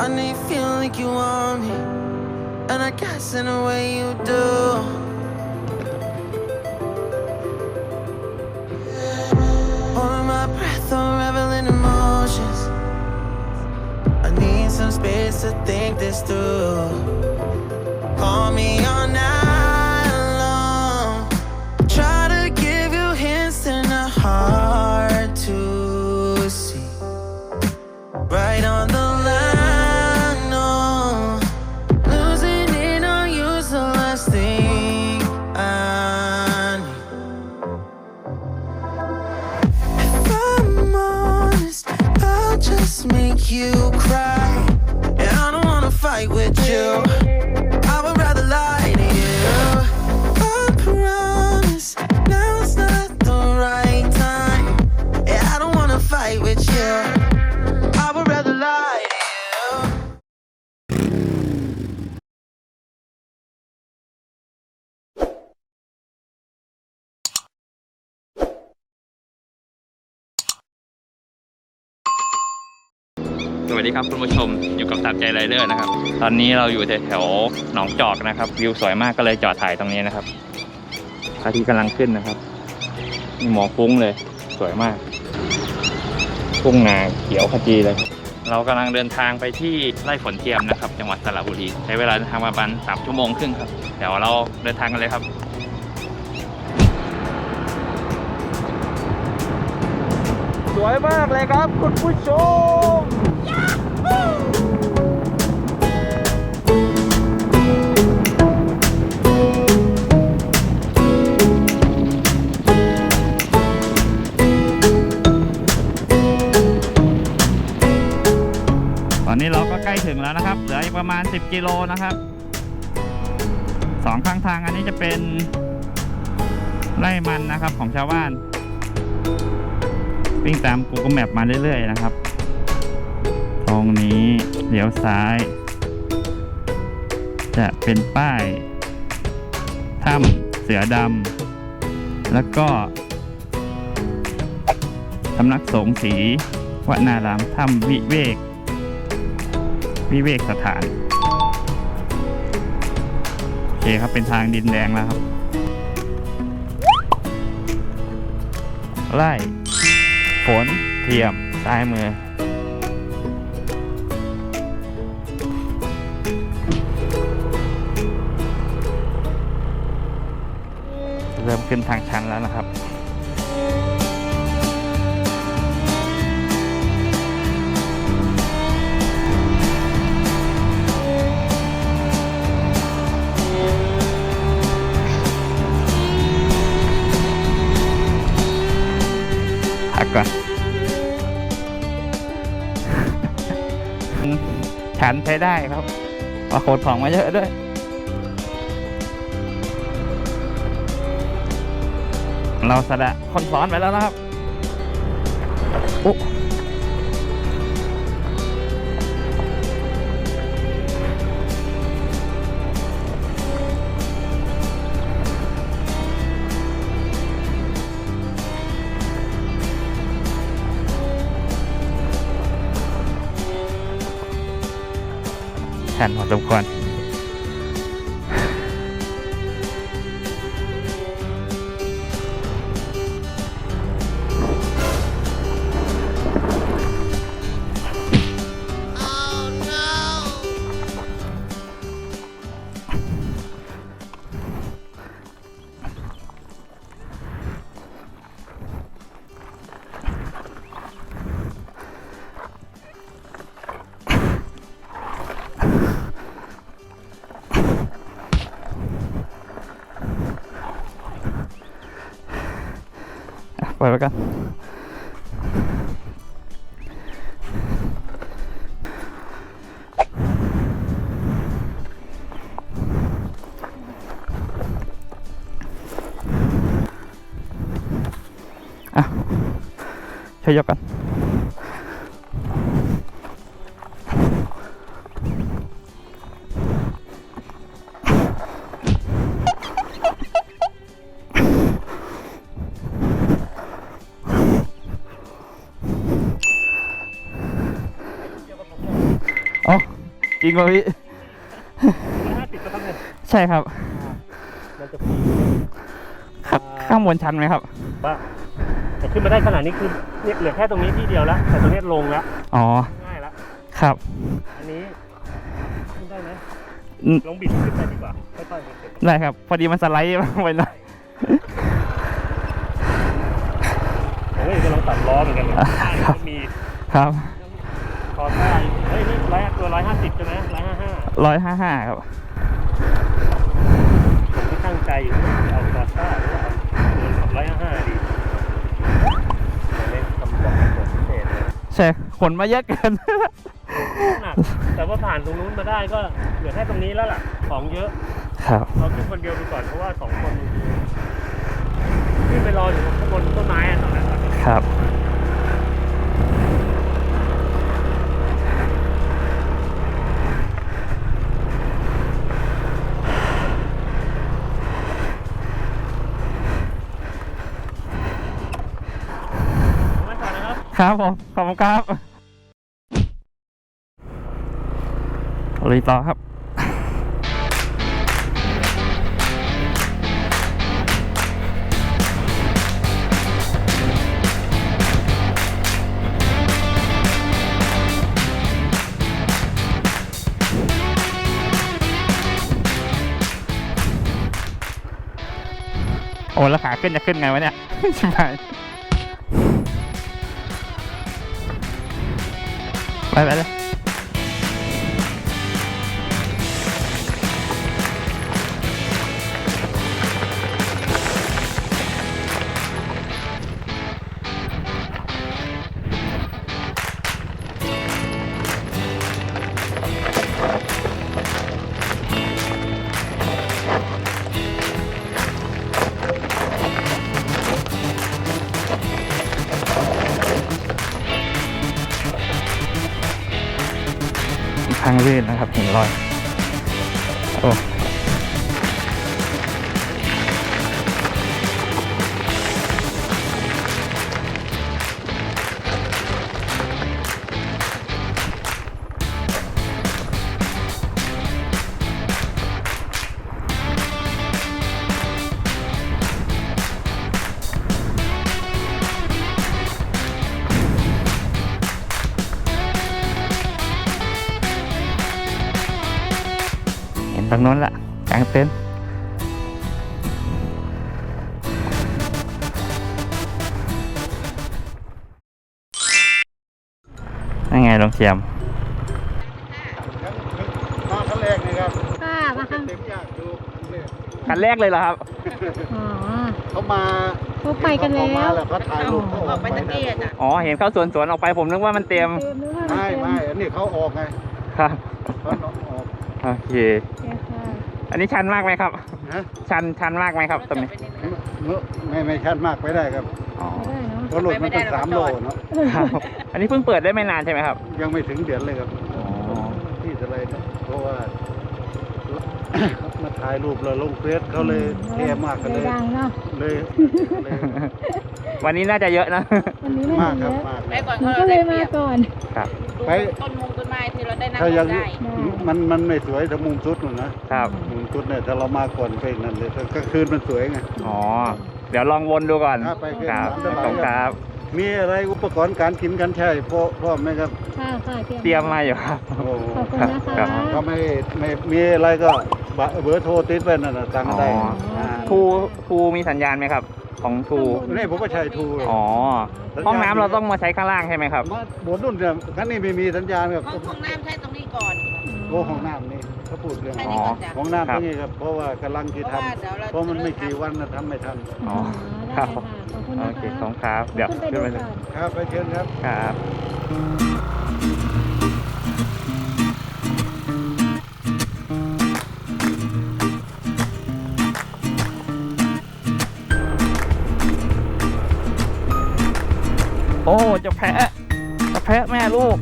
I know you feel like you want me, and I guess in a way you do. Holding my breath, unraveling emotions. I need some space to think this through. Just make you cry. And I don't wanna fight with you. วัสดีครับคุณผู้ชมอยู่กับตามใจไรเดอร์นะครับ ตอนนี้เราอยู่แถวหนองจอกนะครับ วิวสวยมากก็เลยจอดถ่ายตรงนี้นะครับอาทิตย์กำลังขึ้นนะครับมีหมอกฟุ้งเลย สวยมากทุ่งนาเขียวขจีเลย เรากำลังเดินทางไปที่ไร่ฝนเทียมนะครับ จังหวัดสระบุรีใช้เวลาเดินทางประมาณสามชั่วโมงครึ่งครับเดี๋ยวเราเดินทางกันเลยครับสวยมากเลยครับ คุณผู้ชม ตอนนี้เราก็ใกล้ถึงแล้วนะครับ เหลืออีกประมาณ 10 กิโลนะครับสองข้างทางอันนี้จะเป็นไร่มันนะครับของชาวบ้าน วิ่งตาม Google Map มาเรื่อยๆนะครับ ตรงนี้ เลี้ยวซ้าย จะเป็นป้ายถ้ำเสือดำแล้วก็สำนักสงฆ์ศรีวนารามถ้ำวิเวก วิเวกสถาน โอเคครับเป็นทางดินแดงแล้วครับ ไล่ฝนเทียมซ้ายมือ ขึ้นทางชันแล้วนะครับพักก่อนฉันใช้ได้ครับปลาโคดของมาเยอะด้วย เราสะดะคนซ้อนไปแล้วนะครับโอุ๊ฉันพอสมควร ช่วยยกกันโอ๋อจริงป่ะพี่ห้าสิบก็ต้องเลยใช่ครับ มันจะฟรีครับข้างบนชันไหมครับ บ้าแต่ ขึ้นมาได้ขนาดนี้คือเนี่ยเหลือแค่ตรงนี้ที่เดียวแล้ว แต่ตรงนี้ลงแล้วอ๋อง่ายแล้วครับ อันนี้ขึ้นได้ไหมอืมลงบิดขึ้นไปดีกว่าค่อยๆขึ้นได้ครับ พอดีมันสไลด์ ไปหน่อยเฮ้ยจะลองตัดล้อเหมือนกันเลยอ่าใช่ครับมันมีครับคอท่าเฮ้ยนี่ร้อยตัวร้อยห้าสิบใช่ไหมร้อยห้าห้าร้อยห้าห้าครับ ผมที่ตั้งใจอยู่เอาคอท่าหรือว่าเอาเงินขับร้อยห้าห้าดีแต่เล่นคำบอกผมพิเศษเลย ใช่ขนมาเยอะเกิน หนักแต่ว่าผ่านตรงนู้นมาได้ก็เหลือแค่ตรงนี้แล้วล่ะของเยอะครับ เราขึ้นคนเดียวดูก่อนเพราะว่าสองคนขึ้นไปรออยู่ข้างบนต้นไม้อะตอนนั้นอะครับ ผมไม่ผ่านนะ ครับผม ขอบคุณครับลุยต่อครับโอ้แล้วขาขึ้นจะขึ้นไงวะเนี่ยชิ บหา นตรงนู้นละกลางเต็นท์นั่นไงลงเทียมมาครั้งแรกนี่ครับค่ะมาค่ะเต็มอยากดูเนี่ยคันแรกเลยเหรอครับ อ๋อเขามาพวกไปกันแล้วเขามาแล้วเขาถ่ายรูปเขาออกไปตะกี้อ๋อ เห็นเข้าสวนสวนออกไปผมนึกว่ามันเต็ม เต็มหรือว่าไม่เต็ไม่อันนี้เขาออกไงครับเขาออก โอเค โอเคค่ะอันนี้ชันมากไหมครับนะชันชันมากไหมครับตรงนี้เมื่อไม่ไม่ชัดมากไปได้ครับอ๋อได้เนาะ เพราะรถมันต้องสามโลเนาะครับอันนี้เพิ่งเปิดได้ไม่นานใช่ไหมครับยังไม่ถึงเดือนเลยครับอ๋อที่อะไรนะเพราะว่า มาถ่ายรูปแล้วลงเฟซเขาเลยเท่มากกันเลย ดังเนาะเลยเลย วันนี้น่าจะเยอะนะ วันนี้น่ามากจะคเยรับอะมากหนูก็เลยมาก่อนครับไปต้นมงต้นไม้ที่เราได้นั่งถ้ายังได้มันมันไม่สวยถ้ามุมชุดหนูนะครับ มุมชุดเนี่ยถ้าเรามาก่อนไปนั่นเลยก็คืนมันสวยไง อ๋อ เดี๋ยวลองวนดูก่อน ครับไปเถอะครับสบาย ขอบคุณครับ มีอะไรอุปกรณ์การกินการใช้พร้อพร้อมไหมครับค่ะค่ะเตรียมมาอยู่ครับ โอ้ขอบคุณนะครัคะ บ ก็ไม่ไม่มีอะไรก็บะเบอร์โทรติดไว้นั่นน่ะสั่งได้อ๋ออ่าทูทูมีสัญญาณไหมครับ ของทูนี่ผมก็ใช้ทูอ๋อห้องน้ำเราต้องมาใช้ข้างล่างใช่ไหมครับมาบนนู่นเนี่ยคันนี้ไม่มีสัญญาณครับห้องห้องน้ำใช้ตรงนี้ก่อน โอ้ห้องน้ำนี่เขาพูดเรื่องใช้นี่ก่อนจ้ะห้องน้ำตรงนี้ครับเพราะว่ากำลังที่เพทราะว่าเดี๋ยวเราำเพราะมันไม่กี่วันนะทำไม่ทันอ๋อได้ครับค่ะขอบคุณโอนะเคคะขอบคุณครับ เดี๋ยวขึ้นไปขึ้นดูไปเลยก่อนครับไปเชิญครับครับ โอ้เจะแพะเจะแพะแม่ลูก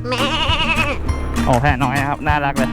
โอ้แพะน้อยนะครับ น่ารักเลย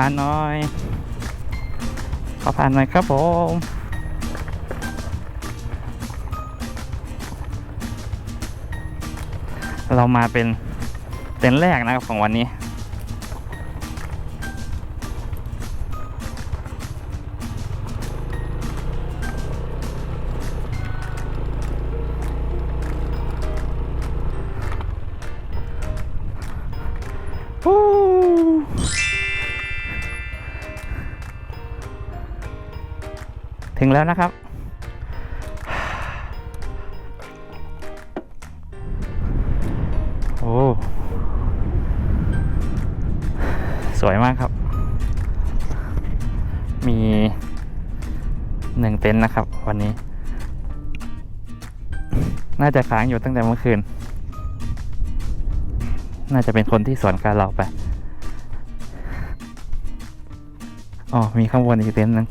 ผ่านหน่อย ขอผ่านหน่อยครับผมเรามาเป็นเต็นท์แรกนะครับของวันนี้ ถึงแล้วนะครับ โอ้ สวยมากครับ มีหนึ่งเต็นท์นะครับ วันนี้ น่าจะค้างอยู่ตั้งแต่เมื่อคืน น่าจะเป็นคนที่สวนการเราไป อ๋อ มีข้างบนอีกเต็นท์หนึง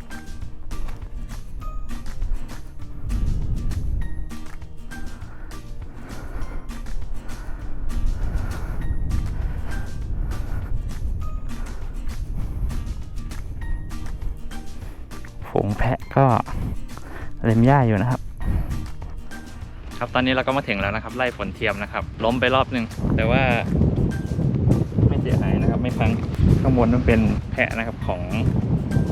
ฝูงแพะก็เล็มหญ้าอยู่นะครับ ครับตอนนี้เราก็มาถึงแล้วนะครับ ไล่ฝนเทียมนะครับ ล้มไปรอบหนึ่งแต่ว่า ไม่เสียหายนะครับ ไม่พังข้างบนนั่นเป็นแพะนะครับของ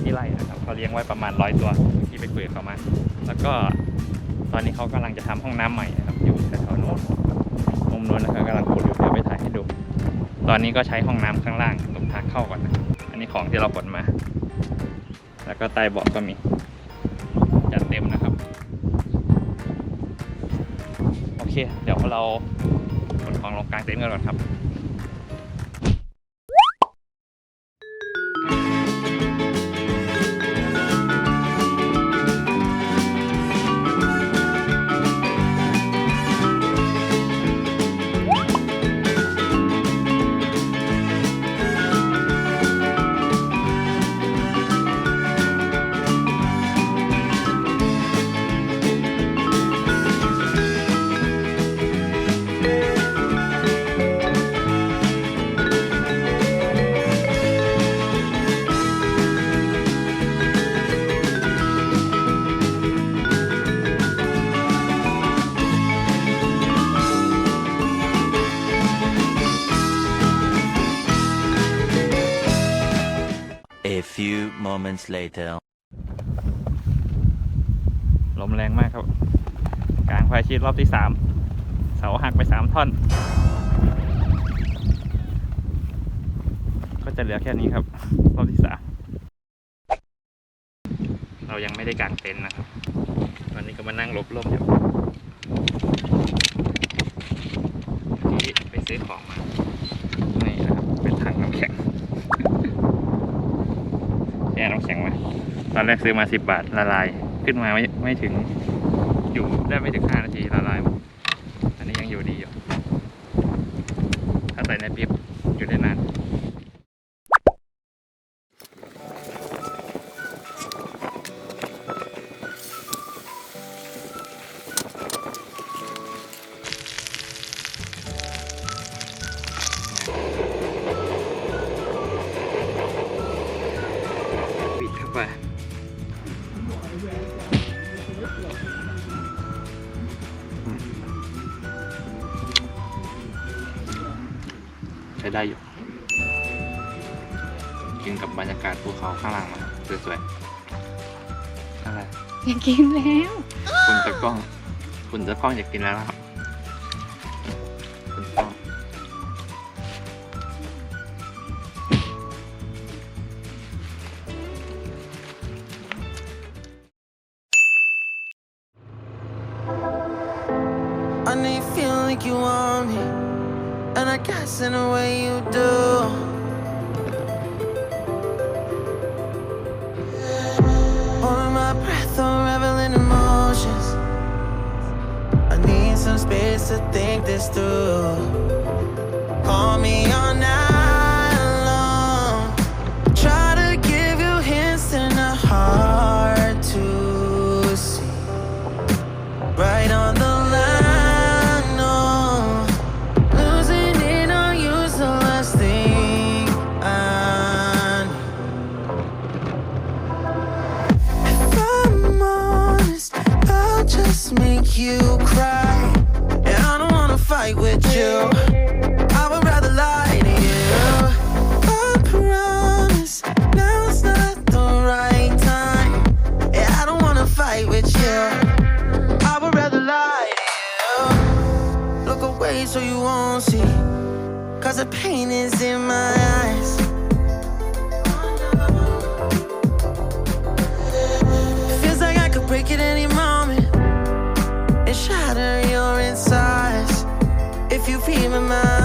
ที่ไร่นะครับเขาเลี้ยงไว้ประมาณร้อยตัวที่ไปคุยกับเขามา แล้วก็ตอนนี้เขากำลังจะทำห้องน้ำใหม่นะครับ อยู่แถวๆโน้นมุมโน้นนะครับกำลังขุดอยู่เดี๋ยวไปถ่ายให้ดู ตอนนี้ก็ใช้ห้องน้ำข้างล่างตรงทางเข้าก่อนนะอันนี้ของที่เราขนมา แล้วก็ใต้เบาะก็มีจัดเต็มนะครับ โอเค เดี๋ยวเราขนของลงกลางเต็นท์กันก่อนครับ A few moments later. ลมแรงมากครับ กลางไฟชีดรอบที่สามเสาหักไปสามท่อน ก็จะเหลือแค่นี้ครับ รอบที่สามเรายังไม่ได้กางเต็นท์นะครับ วันนี้ก็มานั่งหลบร่มอยู่ที่ไปซื้อของมา นี่นะครับ เป็นถังน้ำแข็ง แช่น้ำแข็งมา ตอนแรกซื้อมาสิบบาทละลาย ขึ้นมาไม่ไม่ถึง อยู่ได้ไม่ถึงห้านาทีละลาย อันนี้ยังอยู่ดีอยู่ ถ้าใส่ในปิ๊บอยู่ได้นาน กกินแล้ว คุณตะกล้อง คุณตะกล้องอยากกินแล้วนะครับคุณตะกล้อง I know you feel like you want me, and I guess in a way you do. Still. feed my mind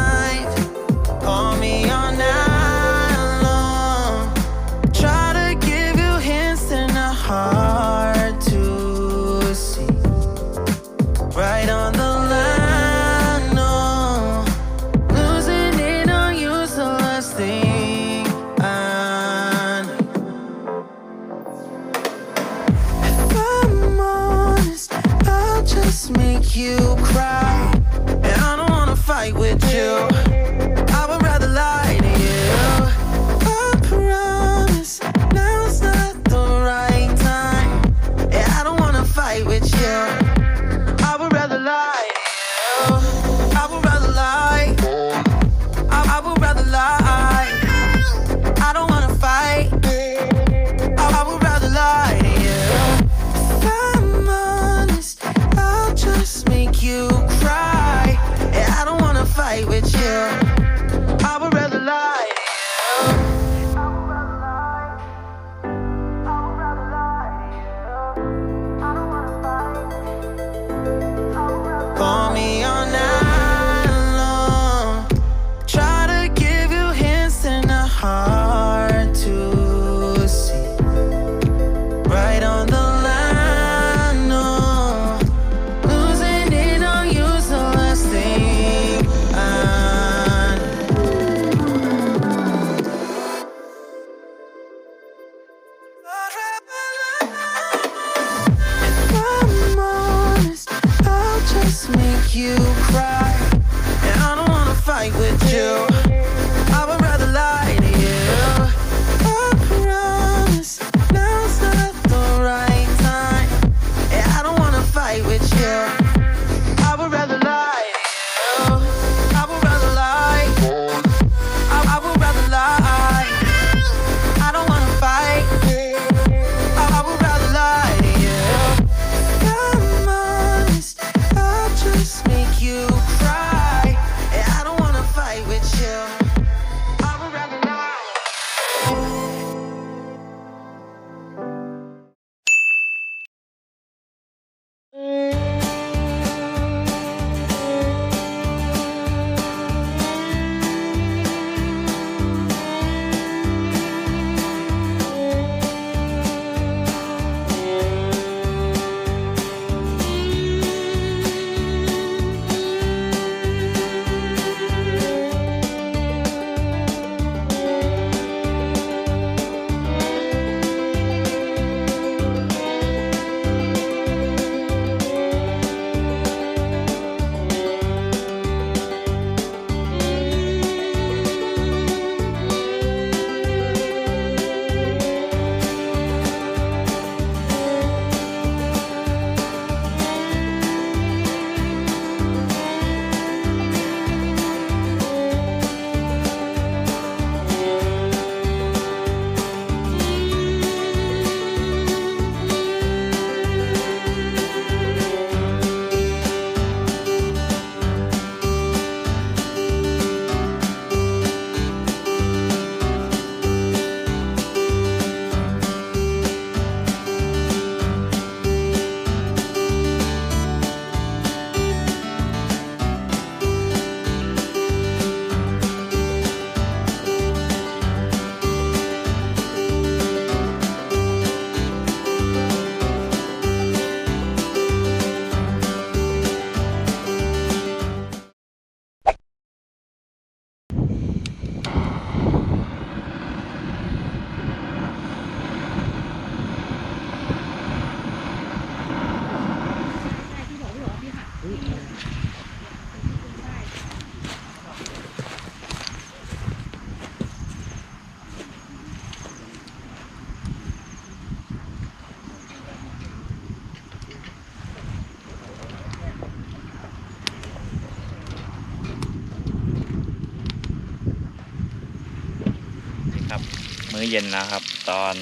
มื้อเย็นนะครับ ตอน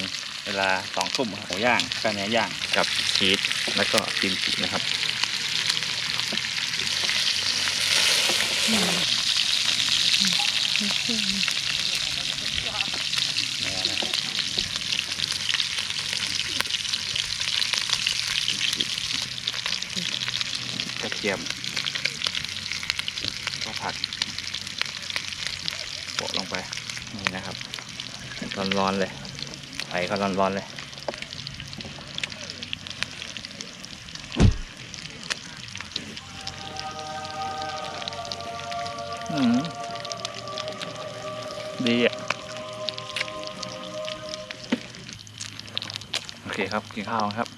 เวลาสองทุ่มหมูย่างก็เนื้อย่างกับชีสแล้วก็กิมจินะครับเนื้อนะครับกระเทียมก็ผัดโปะลงไป นี่นะครับ ร้อนๆเลยไฟ ก็ร้อนๆเลยอืมดีอะ โอเคครับ กินข้าวครับ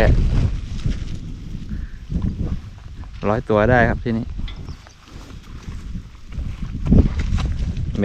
แพะร้อยตัวได้ครับที่นี่เม